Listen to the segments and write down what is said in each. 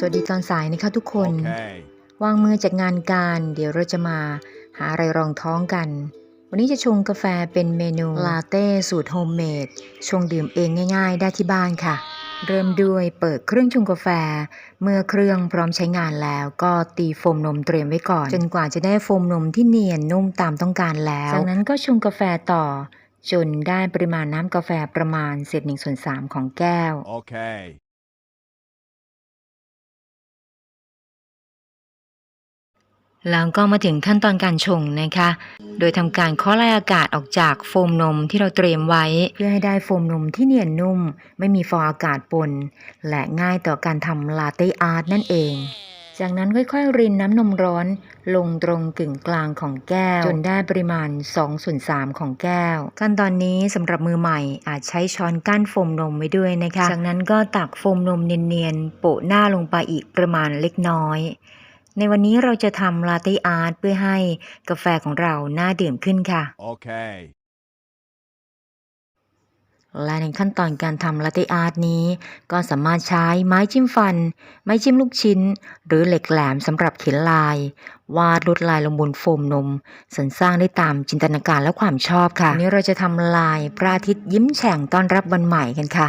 สวัสดีตอนสายนะคะทุกคน Okay. วางมือจากงานการ เดี๋ยวเราจะมาหาอะไรรองท้องกัน วันนี้จะชงกาแฟเป็นเมนูลาเต้สูตรโฮมเมด ชงดื่มเองง่ายๆ ได้ที่บ้านค่ะ เริ่มด้วยเปิดเครื่องชงกาแฟ เมื่อเครื่องพร้อมใช้งานแล้ว ก็ตีโฟมนมเตรียมไว้ก่อน จนกว่าจะได้โฟมนมที่เนียนนุ่มตามต้องการแล้ว จากนั้นก็ชงกาแฟต่อจนได้ปริมาณน้ำกาแฟประมาณเศษหนึ่งส่วนสามของแก้ว Okay. แล้วก็มาถึงขั้นตอนการชงนะคะ โดยทำการเคาะไล่อากาศออกจากโฟมนมที่เราเตรียมไว้ เพื่อให้ได้โฟมนมที่เนียนนุ่ม ไม่มีฟองอากาศปน และง่ายต่อการทำลาเต้อาร์ตนั่นเอง จากนั้นค่อยๆ รินน้ำนมร้อน ลงตรงกึ่งกลางของแก้ว จนได้ปริมาณ2ส่วน3ของแก้ว ขั้นตอนนี้สำหรับมือใหม่อาจใช้ช้อนกั้นโฟมนมไว้ด้วยนะคะ จากนั้นก็ตักโฟมนมเนียนๆโปะหน้าลงไปอีกประมาณเล็กน้อย ในวันนี้เราจะทำลาเต้อาร์ตเพื่อให้กาแฟของเราน่าดื่มขึ้นค่ะ Okay. และในขั้นตอนการทำลาเต้อาร์ตนี้ ก็สามารถใช้ไม้จิ้มฟัน ไม้จิ้มลูกชิ้น หรือเหล็กแหลมสำหรับเขียนลาย วาดลวดลายลงบนโฟมนมสรรสร้างได้ตามจินตนาการและความชอบค่ะวันนี้เราจะทำลายพระอาทิตย์ยิ้มแฉ่งต้อนรับวันใหม่กันค่ะ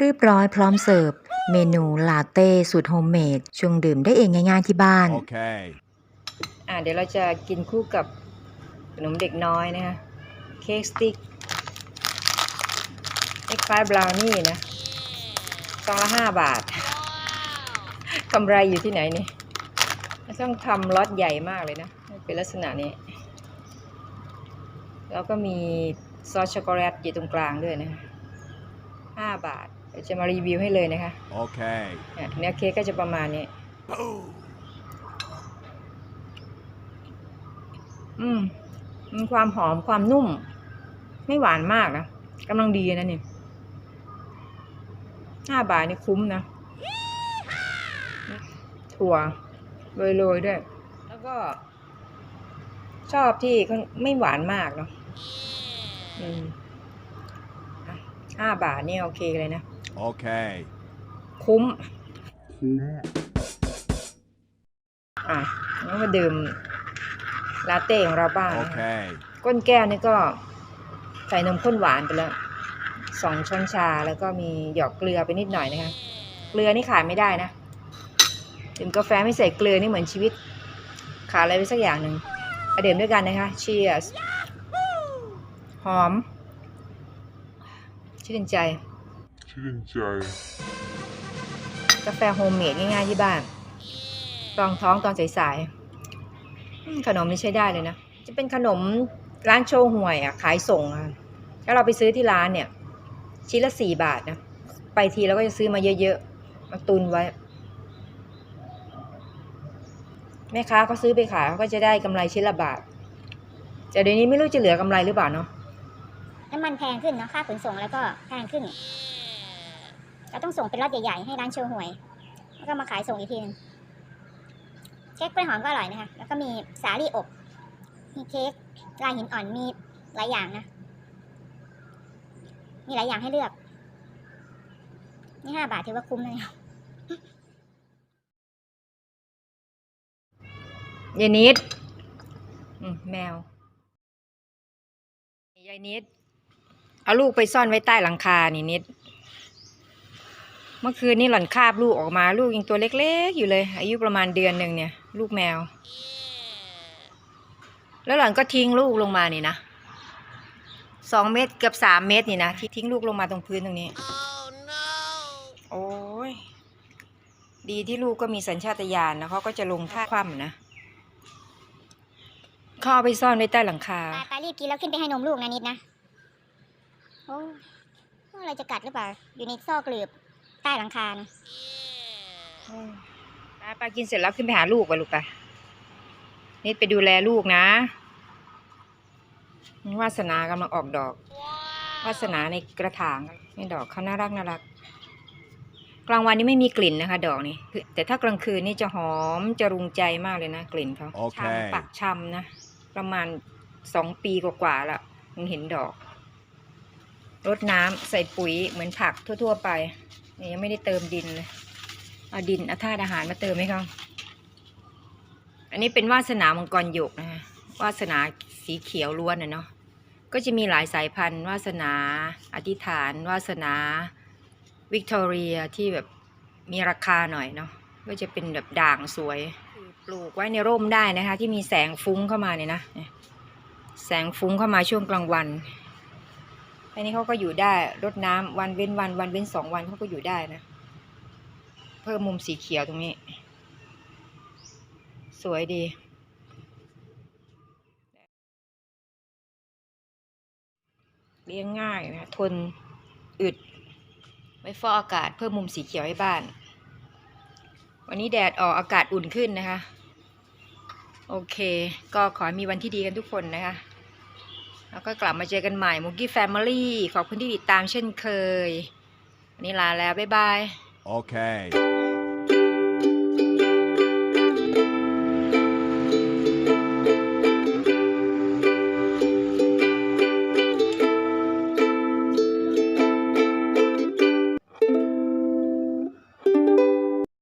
เรียบร้อยพร้อมเสิร์ฟ เมนูลาเต้สูตรโฮมเมดชงดื่มได้เองง่ายๆที่บ้าน Okay. อ่าเดี๋ยวเราจะกินคู่กับขนมเด็กน้อยนะคะเค้กสติ๊กเอ็กไฟบราวนี่นะซองละห้าบาทกำไรอยู่ที่ไหนนี่ต้องทำล็อตใหญ่มากเลยนะ เป็นลักษณะนี้ แล้วก็มีซอสช็อกโกแลตอยู่ตรงกลางด้วยนะห้าบาทเดี๋ยวจะมารีวิวให้เลยนะคะ Okay. เนี่ยเนื้อเค้กก็จะประมาณนี้อืมมีความหอมความนุ่ม ไม่หวานมากนะกำลังดีนะนี่ห้าบาทนี่คุ้มนะ ถั่วโรยๆด้วย แล้วก็ ชอบที่เขาไม่หวานมากเนาะอืมอะห้าบาทนี่โอเคเลยนะ Okay. คุ้มอะแล้วมาดื่มลาเต้ของเราบ้างนะคะ Okay. ก้นแก้วนี่ก็ใส่นมข้นหวานไปแล้วสองช้อนชาแล้วก็มีหยอกเกลือไปนิดหน่อยนะคะ เกลือนี่ขาดไม่ได้นะดื่มกาแฟไม่ใส่เกลือนี่เหมือนชีวิต ขาดอะไรไปสักอย่างหนึ่งเอาดื่มด้วยกันนะคะ Cheers หอม ชื่นใจ ชื่นใจ กาแฟโฮมเมดง่ายๆที่บ้านรองท้องตอนสายๆอืมขนมนี่ใช้ได้เลยนะ จะเป็นขนมร้านโชห่วยอะ ขายส่งอะถ้าเราไปซื้อที่ร้านเนี่ย ชิ้นละสี่บาทนะ ไปทีเราก็จะซื้อมาเยอะๆ มาตุนไว้ แม่ค้าเขาซื้อไปขายเขาก็จะได้กำไรชิ้นละบาท แต่เดี๋ยวนี้ไม่รู้จะเหลือกำไรหรือเปล่าเนาะน้ำมันแพงขึ้นเนาะค่าขนส่งแล้วก็แพงขึ้น เราต้องส่งเป็นรถใหญ่ๆให้ร้านโชว์หวย แล้วก็มาขายส่งอีกทีนึงเค้กกล้วยหอมก็อร่อยนะคะ แล้วก็มีสาลี่อบ มีเค้กลายหินอ่อน มีหลายอย่างนะ มีหลายอย่างให้เลือก นี่ห้าบาทถือว่าคุ้มเลยยายนิดแมวยายนิด เอาลูกไปซ่อนไว้ใต้หลังคานี่นิด เมื่อคืนนี่หล่อนคาบลูกออกมาลูกยังตัวเล็ก ๆ อยู่เลย อายุประมาณเดือนหนึ่งเนี่ย ลูกแมว แล้วหล่อนก็ทิ้งลูกลงมานี่นะสองเมตรเกือบสามเมตรนี่นะที่ทิ้งลูกลงมาตรงพื้นตรงนี้โอ้ยดีที่ลูกก็มีสัญชาตญาณนะเขาก็จะลงท่าคว่ำนะเขาเอาไปซ่อนไว้ใต้หลังคาปลาปรีบกินแล้วขึ้นไปให้นมลูกนะนิดนะโอ้ว่าอะไรจะกัดหรือเปล่าอยู่ในซอกหลืบ ใต้หลังคานะปลาปลากินเสร็จแล้วขึ้นไปหาลูกไปลูกไปนิดไปดูแลลูกนะวาสนากำลังออกดอก วาสนาในกระถางนี่ดอกเขาน่ารักน่ารัก กลางวันนี้ไม่มีกลิ่นนะคะ ดอกนี้คือแต่ถ้ากลางคืนนี่จะหอมจะรุงใจมากเลยนะ กลิ่นเขาโอเคชำปักชำนะ ประมาณสองปีกว่าๆแล้วยังเห็นดอกรดน้ำใส่ปุ๋ยเหมือนผักทั่ว ๆ ไปเนี่ยังไม่ได้เติมดินเลยเอาดินเอาธาตุอาหารมาเติมให้เขาอันนี้เป็นวาสนามังกรหยกนะคะวาสนาสีเขียวล้วนนะเนาะก็จะมีหลายสายพันธุ์ วาสนาอธิษฐาน วาสนาวิกตอเรียที่แบบมีราคาหน่อยเนาะก็จะเป็นแบบด่างสวย ปลูกไว้ในร่มได้นะคะ ที่มีแสงฟุ้งเข้ามาเนี่ยนะแสงฟุ้งเข้ามาช่วงกลางวัน อันนี้เขาก็อยู่ได้รดน้ำวันเว้นวันวันเว้นสองวันเขาก็อยู่ได้นะ เพิ่มมุมสีเขียวตรงนี้ สวยดี เลี้ยงง่ายนะ ทนอึดไว้ฟอกอากาศเพิ่มมุมสีเขียวให้บ้าน วันนี้แดดออกอากาศอุ่นขึ้นนะคะ โอเค ก็ขอมีวันที่ดีกันทุกคนนะคะ แล้วก็กลับมาเจอกันใหม่มุกกี้แฟมิลี่ขอบคุณที่ติดตามเช่นเคย วันนี้ลาแล้ว บ๊ายบาย โอเค